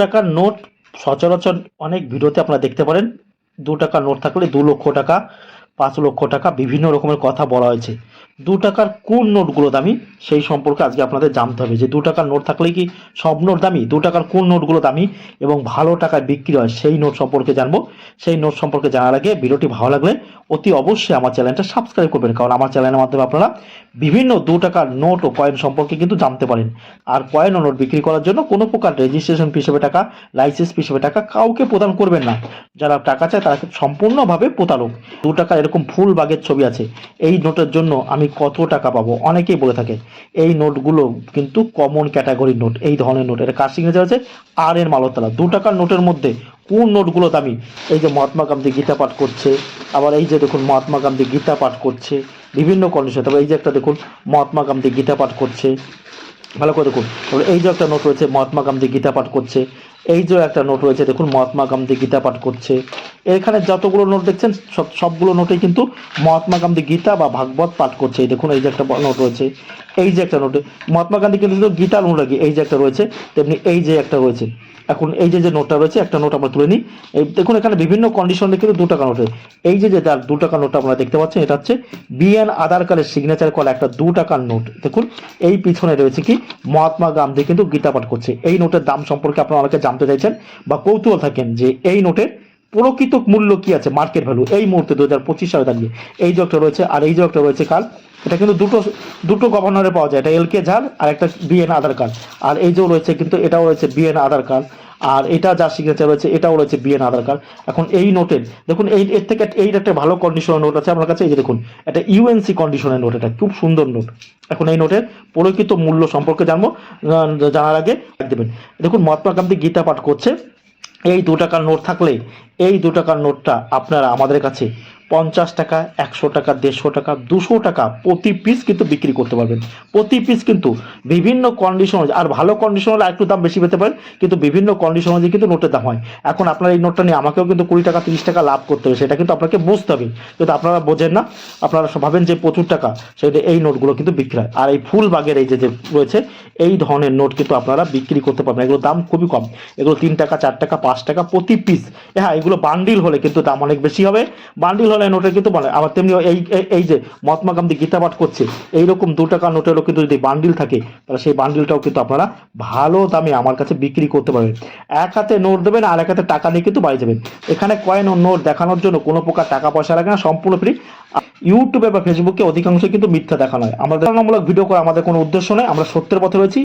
টাকার নোট সচরাচর অনেক ভিডিওতে আপনারা দেখতে পারেন। দু টাকার নোট থাকলে দু লক্ষ টাকা, পাঁচ লক্ষ টাকা বিভিন্ন রকমের কথা বলা হয়েছে। দু টাকার কোন নোটগুলো দামি সেই সম্পর্কে আজকে আপনাদের জানতে হবে যে দু টাকার নোট থাকলে কি সব নোট দামি? দু টাকার কোন নোটগুলো দামি এবং ভালো টাকায় বিক্রি হয় সেই নোট সম্পর্কে জানব। সেই নোট সম্পর্কে জানার আগে ভিডিওটি ভালো লাগলে অতি অবশ্যই আমার চ্যানেলটা সাবস্ক্রাইব করবেন। কারণ আমার চ্যানেলের মাধ্যমে আপনারা বিভিন্ন দু টাকার নোট ও কয়েন সম্পর্কে কিন্তু জানতে পারেন। আর কয়েন ও নোট বিক্রি করার জন্য কোনো প্রকার রেজিস্ট্রেশন হিসেবে টাকা লাইসেন্স হিসেবে টাকা কাউকে প্রদান করবেন না। যারা টাকা চায় তারা সম্পূর্ণভাবে প্রতারক। দু টাকা এরকম ফুল বাগের ছবি আছে। এই নোটের জন্য আমি কত টাকা পাবো? অনেকেই বলে থাকে, এই নোটগুলো কিন্তু কমন ক্যাটাগরির নোট, এই ধরনের নোট। এটা কার সিগনেচার আছে? আর এর মালতলা। দু টাকার নোটের মধ্যে কোন নোটগুলো দামি? এই যে মহাত্মা গান্ধী গীতা পাঠ করছে, আবার এই যে দেখুন মহাত্মা গান্ধী গীতা পাঠ করছে। বিভিন্ন কন্ডিশন তারপর এই যে একটা দেখুন, মহাত্মা গান্ধী গীতা পাঠ করছে। ভালো করে দেখুন। তারপরে এই যে একটা নোট রয়েছে, মহাত্মা গান্ধী গীতা পাঠ করছে। এই যে একটা নোট রয়েছে, দেখুন, মহাত্মা গান্ধী গীতা পাঠ করছে। এখানে যতগুলো নোট দেখছেন, সব, সবগুলো নোটেই কিন্তু মহাত্মা গান্ধী গীতা বা ভাগবত পাঠ করছে। এই দেখুন, এই যে একটা নোট রয়েছে, এই যে একটা নোট মহাত্মা গান্ধী কিন্তু গীতার অনুরাগী, এই যে একটা রয়েছে, তেমনি এই যে একটা রয়েছে। এখন এই যে যে নোটটা রয়েছে, একটা নোট আমরা তুলে নিই। এই দেখুন, এখানে বিভিন্ন কন্ডিশনে কিন্তু দু টাকা নোটের এই যে যে তার দু টাকা নোটটা আপনারা দেখতে পাচ্ছেন, এটা হচ্ছে বিএন আধার কার্ডের সিগনেচার করা একটা দু টাকার নোট দেখুন, এই পিছনে রয়েছে কি? মহাত্মা গান্ধী কিন্তু গীতা পাঠ করছে। এই নোটের দাম সম্পর্কে আপনারা অনেকে জানতে চাইছেন বা কৌতূহল থাকেন যে এই নোটের প্রকৃত মূল্য কি আছে মার্কেট ভ্যালু এই মুহূর্তে দু হাজার পঁচিশ সালে দাঁড়িয়ে এই যে একটা রয়েছে আর এই যে একটা রয়েছে কাল এটা কিন্তু দুটো দুটো গভর্নরে পাওয়া যায়। এটা এল কে ঝাল আর একটা বিএন আধার কার্ড আর এই যে রয়েছে কিন্তু এটাও রয়েছে বিএন আধার কার্ড আর এটা যা সিগনেচার রয়েছে, এটাও রয়েছে বিএন আধার কার্ড এখন এই নোটের দেখুন, এই, এর থেকে এই একটা ভালো কন্ডিশনের নোট আছে আপনার কাছে, এই যে দেখুন, এটা ইউএনসি কন্ডিশনের নোট এটা খুব সুন্দর নোট এখন এই নোটের প্রকৃত মূল্য সম্পর্কে জানব জানার আগে দেবেন। দেখুন, মহাত্মা গান্ধী গীতা পাঠ করছে, এই দু টাকার নোট থাকলে, এই দু টাকার নোটটা আপনারা আমাদের কাছে পঞ্চাশ টাকা, একশো টাকা, দেড়শো টাকা, দুশো টাকা প্রতি পিস কিন্তু বিক্রি করতে পারবেন। প্রতি পিস কিন্তু বিভিন্ন কন্ডিশন আর ভালো কন্ডিশন হলে একটু দাম বেশি পেতে পারেন, কিন্তু বিভিন্ন কন্ডিশন অনুযায়ী কিন্তু নোটের দাম হয়। এখন আপনার এই নোটটা নিয়ে আমাকেও কিন্তু কুড়ি টাকা, তিরিশ টাকা লাভ করতে হবে, সেটা কিন্তু আপনাকে বুঝতে হবে। কিন্তু আপনারা বোঝেন না, আপনারা ভাবেন যে প্রচুর টাকা সেটা এই নোটগুলো কিন্তু বিক্রি হয়। আর এই ফুল বাগের এই যে যে রয়েছে, এই ধরনের নোট কিন্তু আপনারা বিক্রি করতে পারবেন এগুলোর দাম খুবই কম। এগুলো তিন টাকা, চার টাকা, পাঁচ টাকা প্রতি পিস হ্যাঁ এগুলো বান্ডিল হলে কিন্তু দাম অনেক বেশি হবে। বান্ডিল হলে নোটের কিন্তু মানে আবার তেমনি এই, এই- যে মহাত্মা গান্ধী গীতা পাঠ করছে, এইরকম দু টাকা নোটেরও কিন্তু যদি বান্ডিল থাকে, তাহলে সেই বান্ডিলটাও কিন্তু আপনারা ভালো দামে আমার কাছে বিক্রি করতে পারবেন। এক হাতে নোট দেবেন আর এক হাতে টাকা নিয়ে কিন্তু বাড়ি যাবেন। এখানে কয়েন ও নোট দেখানোর জন্য কোনো প্রকার টাকা পয়সা লাগে না, সম্পূর্ণ ফ্রি ইউটিউবে বা ফেসবুকে অধিকাংশ কিন্তু মিথ্যা দেখানো হয় আমাদের দেখানোমূলক ভিডিও করা আমাদের কোনো উদ্দেশ্য নেই, আমরা সত্যের পথে রয়েছি।